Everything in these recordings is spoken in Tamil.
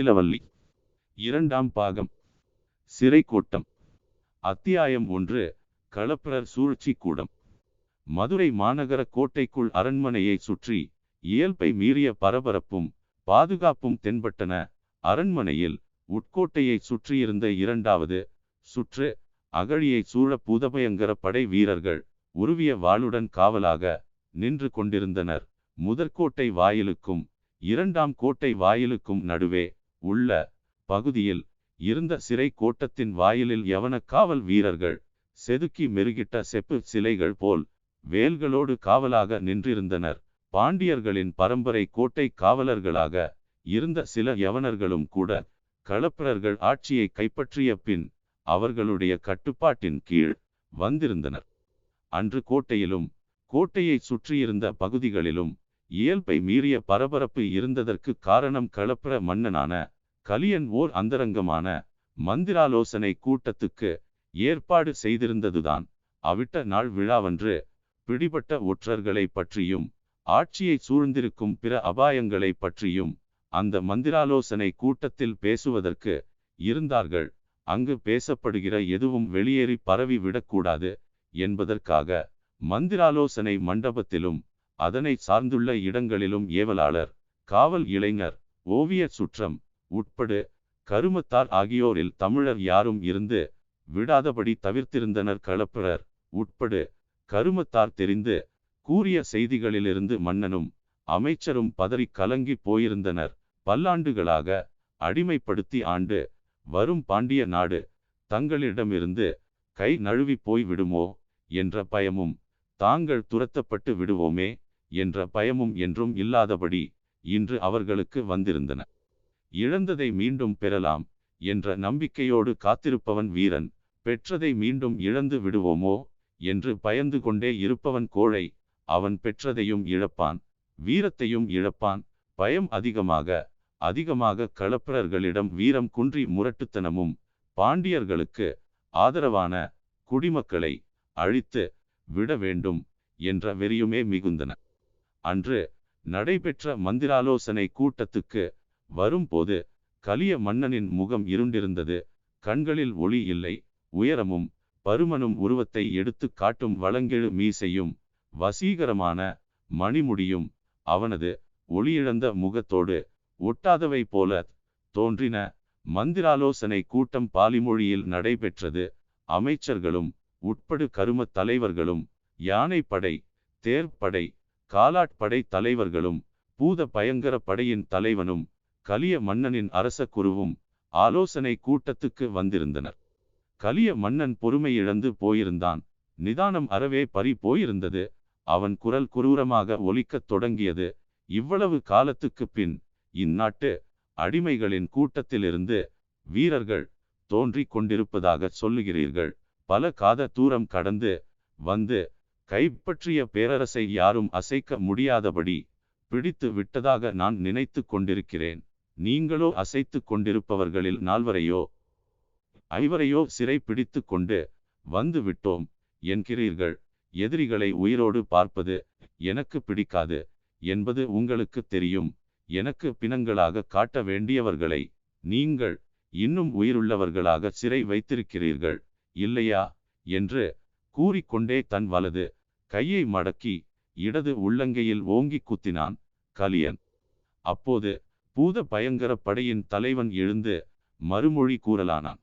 முத்திலவல்லி இரண்டாம் பாகம். சிறை கோட்டம் அத்தியாயம் ஒன்று. களப்பிரர் சூழ்ச்சி கூடம். மதுரை மாநகர கோட்டைக்குள் அரண்மனையை சுற்றி இயல்பை மீறிய பரபரப்பும் பாதுகாப்பும் தென்பட்டன. அரண்மனையில் உட்கோட்டையை சுற்றியிருந்த இரண்டாவது சுற்று அகழியை சூழ பூதபயங்கர படை வீரர்கள் உருவிய வாளுடன் காவலாக நின்று கொண்டிருந்தனர். முதற்கோட்டை வாயிலுக்கும் இரண்டாம் கோட்டை வாயிலுக்கும் நடுவே உள்ள பகுதியில் இருந்த சிறை கோட்டத்தின் வாயிலில் யவன காவல் வீரர்கள் செதுக்கி மெருகிட்ட செப்பு சிலைகள் போல் வேல்களோடு காவலாக நின்றிருந்தனர். பாண்டியர்களின் பரம்பரை கோட்டை காவலர்களாக இருந்த சில யவனர்களும் கூட களப்பிரர்கள் ஆட்சியை கைப்பற்றிய பின் அவர்களுடைய கட்டுப்பாட்டின் கீழ் வந்திருந்தனர். அன்று கோட்டையிலும் கோட்டையை சுற்றியிருந்த பகுதிகளிலும் இயல்பை மீறிய பரபரப்பு இருந்ததற்கு காரணம் களப்பிர மன்னனான கலியன் ஓர் அந்தரங்கமான மந்திராலோசனை கூட்டத்துக்கு ஏற்பாடு செய்திருந்ததுதான். அவிட்ட நாள் விழாவன்று பிடிபட்ட ஒற்றர்களை பற்றியும் ஆட்சியை சூழ்ந்திருக்கும் பிற அபாயங்களை பற்றியும் அந்த மந்திராலோசனை கூட்டத்தில் பேசுவதற்கு இருந்தார்கள். அங்கு பேசப்படுகிற எதுவும் வெளியேறி பரவி விடக்கூடாது என்பதற்காக மந்திராலோசனை மண்டபத்திலும் அதனை சார்ந்துள்ள இடங்களிலும் ஏவலாளர் காவல் இளைஞர் ஓவிய சுற்றம் உட்படு கருமத்தார் ஆகியோரில் தமிழர் யாரும் இருந்து விடாதபடி தவிர்த்திருந்தனர். களப்பிரர் உட்படு கருமத்தார் தெரிந்து கூறிய செய்திகளிலிருந்து மன்னனும் அமைச்சரும் பதறி கலங்கி போயிருந்தனர். பல்லாண்டுகளாக அடிமைப்படுத்தி ஆண்டு வரும் பாண்டிய நாடு தங்களிடமிருந்து கை நழுவி போய் விடுமோ என்ற பயமும் தாங்கள் துரத்தப்பட்டு விடுவோமே என்ற பயமும் என்றும் இல்லாதபடி இன்று அவர்களுக்கு வந்திருந்தன. இழந்ததை மீண்டும் பெறலாம் என்ற நம்பிக்கையோடு காத்திருப்பவன் வீரன் பெற்றதை மீண்டும் இழந்து விடுவோமோ? என்று பயந்து கொண்டே இருப்பவன் கோழை அவன் பெற்றதையும் இழப்பான் வீரத்தையும் இழப்பான் பயம் அதிகமாக அதிகமாக களப்பிரர்களிடம் வீரம் குன்றி முரட்டுத்தனமும் பாண்டியர்களுக்கு ஆதரவான குடிமக்களை அழித்து விட வேண்டும் என்ற வெறியுமே மிகுந்தன. அன்று நடைபெற்ற மந்திராலோசனை கூட்டத்துக்கு வரும்போது கலிய மன்னனின் முகம் இருண்டிருந்தது. கண்களில் ஒளி இல்லை உயரமும் பருமனும் உருவத்தை எடுத்து காட்டும் வளங்கெழு மீசையும் வசீகரமான மணிமுடியும் அவனது ஒளியிழந்த முகத்தோடு ஒட்டாதவை போல தோன்றின. மந்திராலோசனை கூட்டம் பாலிமொழியில் நடைபெற்றது. அமைச்சர்களும் உட்படு கருமத் தலைவர்களும் யானைப்படை தேர்ப்படை காலாட்படை தலைவர்களும் பூத பயங்கர படையின் தலைவனும் கலிய மன்னனின் அரச குருவும் ஆலோசனை கூட்டத்துக்கு வந்திருந்தனர். கலிய மன்னன் பொறுமை இழந்து போயிருந்தான். நிதானம் அறவே பறி போயிருந்தது. அவன் குரல் குரூரமாக ஒலிக்கத் தொடங்கியது. இவ்வளவு காலத்துக்கு பின் இந்நாட்டு அடிமைகளின் கூட்டத்திலிருந்து வீரர்கள் தோன்றிக் கொண்டிருப்பதாக சொல்லுகிறீர்கள். பல காத தூரம் கடந்து வந்து கைப்பற்றிய பேரரசை யாரும் அசைக்க முடியாதபடி பிடித்து விட்டதாக நான் நினைத்து கொண்டிருக்கிறேன். நீங்களோ அசைத்து கொண்டிருப்பவர்களில் நால்வரையோ ஐவரையோ சிறை பிடித்து கொண்டு வந்து விட்டோம். என்கிறீர்கள். எதிரிகளை உயிரோடு பார்ப்பது எனக்கு பிடிக்காது என்பது உங்களுக்கு தெரியும். எனக்கு பிணங்களாக காட்ட வேண்டியவர்களை நீங்கள் இன்னும் உயிருள்ளவர்களாக சிறை வைத்திருக்கிறீர்கள். இல்லையா? என்று கூறிக்கொண்டே தன் வலது கையை மடக்கி இடது உள்ளங்கையில் ஓங்கி குத்தினான் கலியன். அப்போது பூத பயங்கர படையின் தலைவன் எழுந்து மறுமொழி கூறலானான்.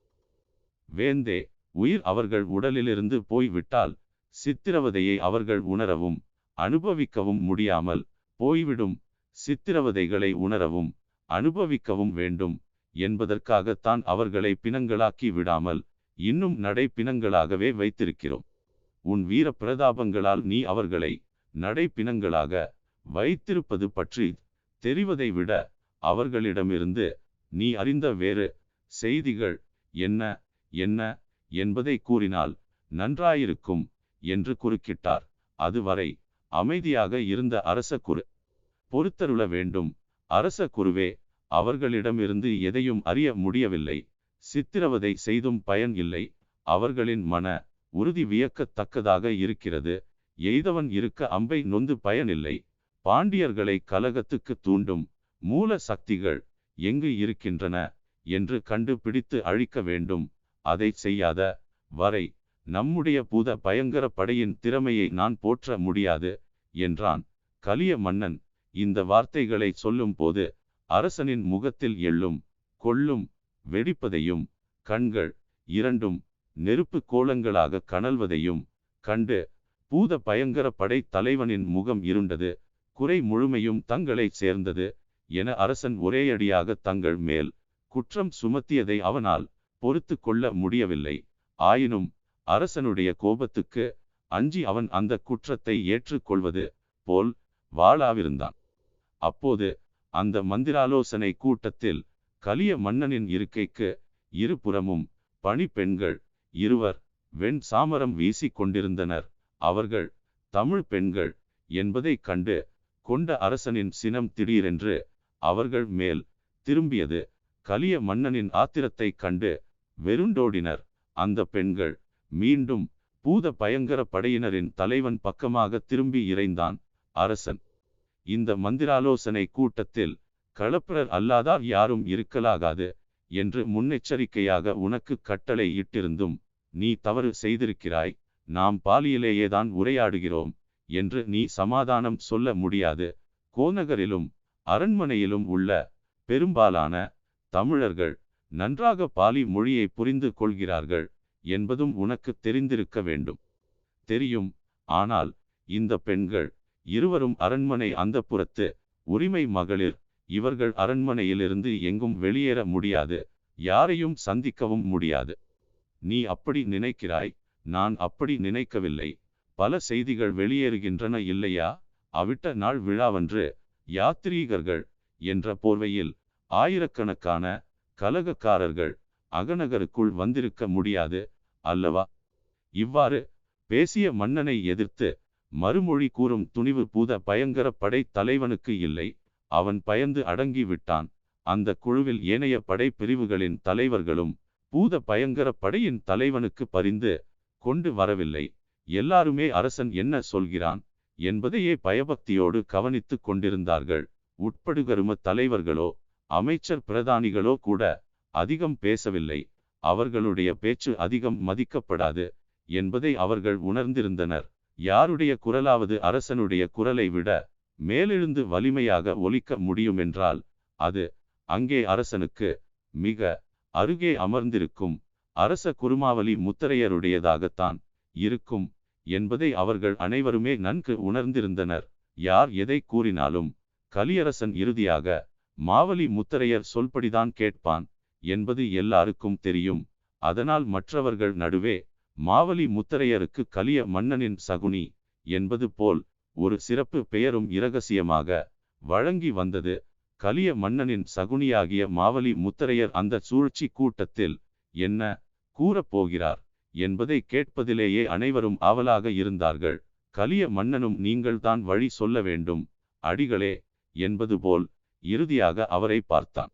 வேந்தே உயிர் அவர்கள் உடலிலிருந்து போய்விட்டால் சித்திரவதையை அவர்கள் உணரவும் அனுபவிக்கவும் முடியாமல் போய்விடும் சித்திரவதைகளை உணரவும் அனுபவிக்கவும் வேண்டும் என்பதற்காகத்தான் அவர்களை பிணங்களாக்கி விடாமல் இன்னும் நடை பிணங்களாகவே வைத்திருக்கிறோம். உன் வீர பிரதாபங்களால் நீ அவர்களை நடைப்பிணங்களாக வைத்திருப்பது பற்றி தெரிவதை விட அவர்களிடமிருந்து நீ அறிந்த வேறு செய்திகள் என்ன என்ன என்பதை கூறினால் நன்றாயிருக்கும் என்று குறுக்கிட்டார். அதுவரை அமைதியாக இருந்த அரச குரு பொறுத்தருள வேண்டும். அரச குருவே அவர்களிடமிருந்து எதையும் அறிய முடியவில்லை. சித்திரவதை செய்தும் பயன் இல்லை. அவர்களின் மன உறுதி வியக்கத்தக்கதாக இருக்கிறது. எய்தவன் இருக்க அம்பை நொந்து பயனில்லை. பாண்டியர்களை கலகத்துக்கு தூண்டும் மூல சக்திகள் எங்கு இருக்கின்றன என்று கண்டுபிடித்து அழிக்க வேண்டும். அதை செய்யாத வரை நம்முடைய பூத பயங்கர படையின் திறமையை நான் போற்ற முடியாது என்றான். கலிய மன்னன் இந்த வார்த்தைகளை சொல்லும்போது அரசனின் முகத்தில் எள்ளும் கொள்ளும் வெடிப்பதையும் கண்கள் இரண்டும் நெருப்பு கோலங்களாக கனல்வதையும் கண்டு பூத பயங்கர படை தலைவனின் முகம் இருண்டது குறை முழுமையும் தங்களைச் சேர்ந்தது என அரசன் ஒரேயடியாக தங்கள் மேல் குற்றம் சுமத்தியதை அவனால் பொறுத்து கொள்ள முடியவில்லை. ஆயினும் அரசனுடைய கோபத்துக்கு அஞ்சி அவன் அந்த குற்றத்தை ஏற்றுக்கொள்வது போல் வாழாவிருந்தான். அப்போது அந்த மந்திராலோசனை கூட்டத்தில் கலிய மன்னனின் இருக்கைக்கு இருபுறமும் பணிப்பெண்கள் இருவர் வெண் சாமரம் வீசிக் கொண்டிருந்தனர். அவர்கள் தமிழ் பெண்கள் என்பதைக் கண்டு கொண்ட அரசனின் சினம் திடீரென்று அவர்கள் மேல் திரும்பியது. கலிய மன்னனின் ஆத்திரத்தைக் கண்டு வெருண்டோடினர் அந்த பெண்கள் மீண்டும் பூத பயங்கர படையினரின் தலைவன் பக்கமாக திரும்பி இறைந்தான் அரசன். இந்த மந்திராலோசனை கூட்டத்தில் களப்பிரர் அல்லாதார் யாரும் இருக்கலாகாது என்று முன்னெச்சரிக்கையாக உனக்கு கட்டளை இட்டிருந்தும் நீ தவறு செய்திருக்கிறாய் நாம் பாலியலேயேதான் உரையாடுகிறோம் என்று நீ சமாதானம் சொல்ல முடியாது. கோநகரிலும் அரண்மனையிலும் உள்ள பெரும்பாலான தமிழர்கள் நன்றாக பாலி மொழியை புரிந்து கொள்கிறார்கள் என்பதும் உனக்கு தெரிந்திருக்க வேண்டும். தெரியும் ஆனால் இந்த பெண்கள் இருவரும் அரண்மனை அந்தப்புறத்து உரிமை மகளிர். இவர்கள் அரண்மனையிலிருந்து எங்கும் வெளியேற முடியாது யாரையும் சந்திக்கவும் முடியாது. நீ அப்படி நினைக்கிறாய்? நான் அப்படி நினைக்கவில்லை. பல செய்திகள் வெளியேறுகின்றன இல்லையா? அவிட்ட நாள் விழாவன்று யாத்ரீகர்கள் என்ற போர்வையில் ஆயிரக்கணக்கான கலகக்காரர்கள் அகநகருக்குள் வந்திருக்க முடியாது அல்லவா? இவ்வாறு பேசிய மன்னனை எதிர்த்து மறுமொழி கூறும் துணிவு பூத பயங்கர படை தலைவனுக்கு இல்லை. அவன் பயந்து அடங்கி விட்டான். அந்த குழுவில் ஏனைய படை பிரிவுகளின் தலைவர்களும் பூத பயங்கர படையின் தலைவனுக்கு பரிந்து கொண்டு வரவில்லை. எல்லாருமே அரசன் என்ன சொல்கிறான் என்பதையே பயபக்தியோடு கவனித்துக் கொண்டிருந்தார்கள். உட்படுகரும தலைவர்களோ அமைச்சர் பிரதானிகளோ கூட அதிகம் பேசவில்லை. அவர்களுடைய பேச்சு அதிகம் மதிக்கப்படாது என்பதை அவர்கள் உணர்ந்திருந்தனர். யாருடைய குரலாவது அரசனுடைய குரலை விட மேலெழுந்து வலிமையாக ஒலிக்க முடியுமென்றால் அது அங்கே அரசனுக்கு மிக அருகே அமர்ந்திருக்கும் அரச குருமாவலி முத்தரையருடையதாகத்தான் இருக்கும் என்பதை அவர்கள் அனைவருமே நன்கு உணர்ந்திருந்தனர். யார் எதை கூறினாலும் கலியரசன் இறுதியாக மாவலி முத்தரையர் சொல்படிதான் கேட்பான் என்பது எல்லாருக்கும் தெரியும். அதனால் மற்றவர்கள் நடுவே மாவலி முத்தரையருக்கு கலிய மன்னனின் சகுனி என்பது போல் ஒரு சிறப்பு பெயரும் இரகசியமாக வழங்கி வந்தது. கலிய மன்னனின் சகுனியாகிய மாவலி முத்தரையர் அந்த சூழ்ச்சி கூட்டத்தில் என்ன கூறப்போகிறார் என்பதை கேட்பதிலேயே அனைவரும் ஆவலாக இருந்தார்கள். கலிய மன்னனும் நீங்கள்தான் வழி சொல்ல வேண்டும் அடிகளே என்பது போல் இறுதியாக அவரை பார்த்தான்.